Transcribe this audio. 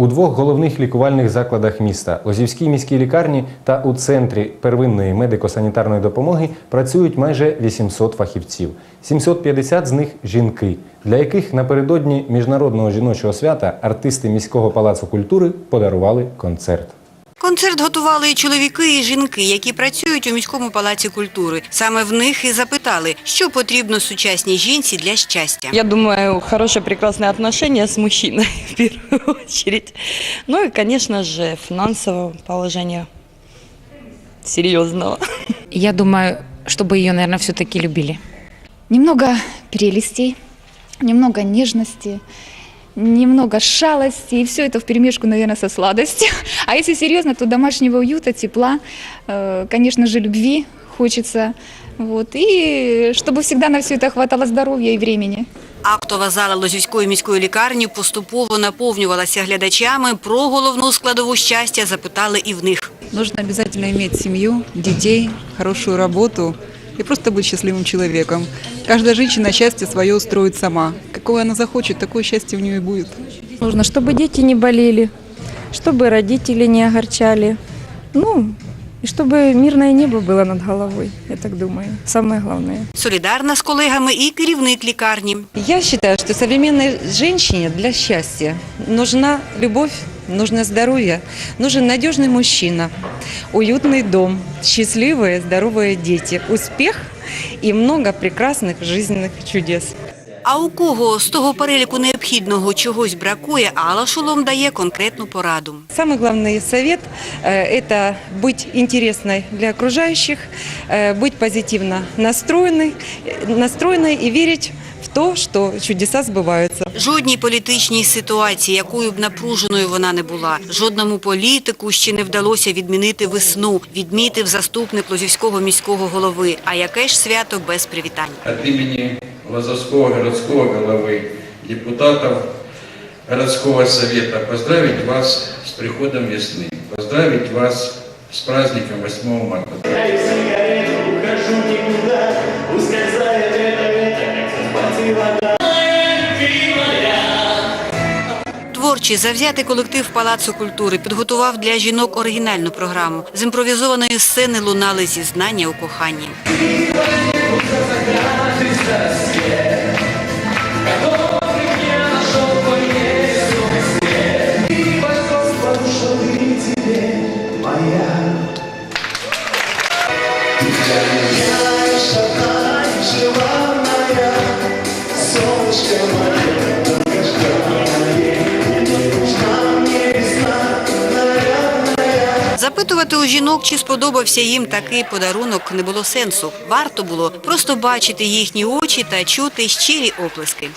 У двох головних лікувальних закладах міста Лозівській міській лікарні та у центрі первинної медико-санітарної допомоги працюють майже 800 фахівців. 750 з них жінки, для яких напередодні міжнародного жіночого свята артисти міського палацу культури подарували концерт. Концерт готували і чоловіки, і жінки, які працюють у міському палаці культури. Саме в них і запитали, що потрібно сучасній жінці для щастя. Я думаю, хорошее, прекрасное отношение с мужчиной в первую очередь. Ну и, конечно же, финансового положения серьезного. Я думаю, чтобы ее, наверное, все-таки любили. Немного прелестей, немного нежности, немного шалости, и все это вперемешку, наверное, со сладостью. А если серьезно, то домашнего уюта, тепла, э, конечно же, любви хочется. Вот. И чтобы всегда на все это хватало здоровья и времени. Актова зала Лозівської міської лікарні поступово наповнювалася глядачами. Про головну складову щастя запитали і в них. Нужно обязательно иметь семью, детей, хорошую работу и просто быть счастливым человеком. Каждая женщина счастье свое устроит сама. Какое она захочет, такое счастье у нее и будет. Нужно, чтобы дети не болели, чтобы родители не огорчали. Ну, и чтобы мирное небо было над головой, я так думаю. Самое главное. Солідарна з колегами і керівник лікарні. Я считаю, что современной женщине для счастья нужна любовь, нужно здоровье, нужен надежный мужчина, уютный дом, счастливые, здоровые дети, успех и много прекрасных жизненных чудес. А у кого з того переліку необхідного чогось бракує, Алла Шолом дає конкретну пораду. Самый главный совет э, – это быть интересной для окружающих, э, быть позитивно настроенной, э, настроенной и верить в то, что чудеса сбываются. Жодній політичній ситуації, якою б напруженою вона не була, жодному політику ще не вдалося відмінити весну, відмітив заступник Лозівського міського голови. А яке ж свято без привітань? От имени Лозовского городского головы, депутатов городского совета поздравить вас с приходом весны, поздравить вас с праздником 8 марта. Творчий завзятий колектив Палацу культури підготував для жінок оригінальну програму. З імпровізованої сцени лунали зізнання у коханні. Жінок, чи сподобався їм такий подарунок, не було сенсу. Варто було просто бачити їхні очі та чути щирі оплески.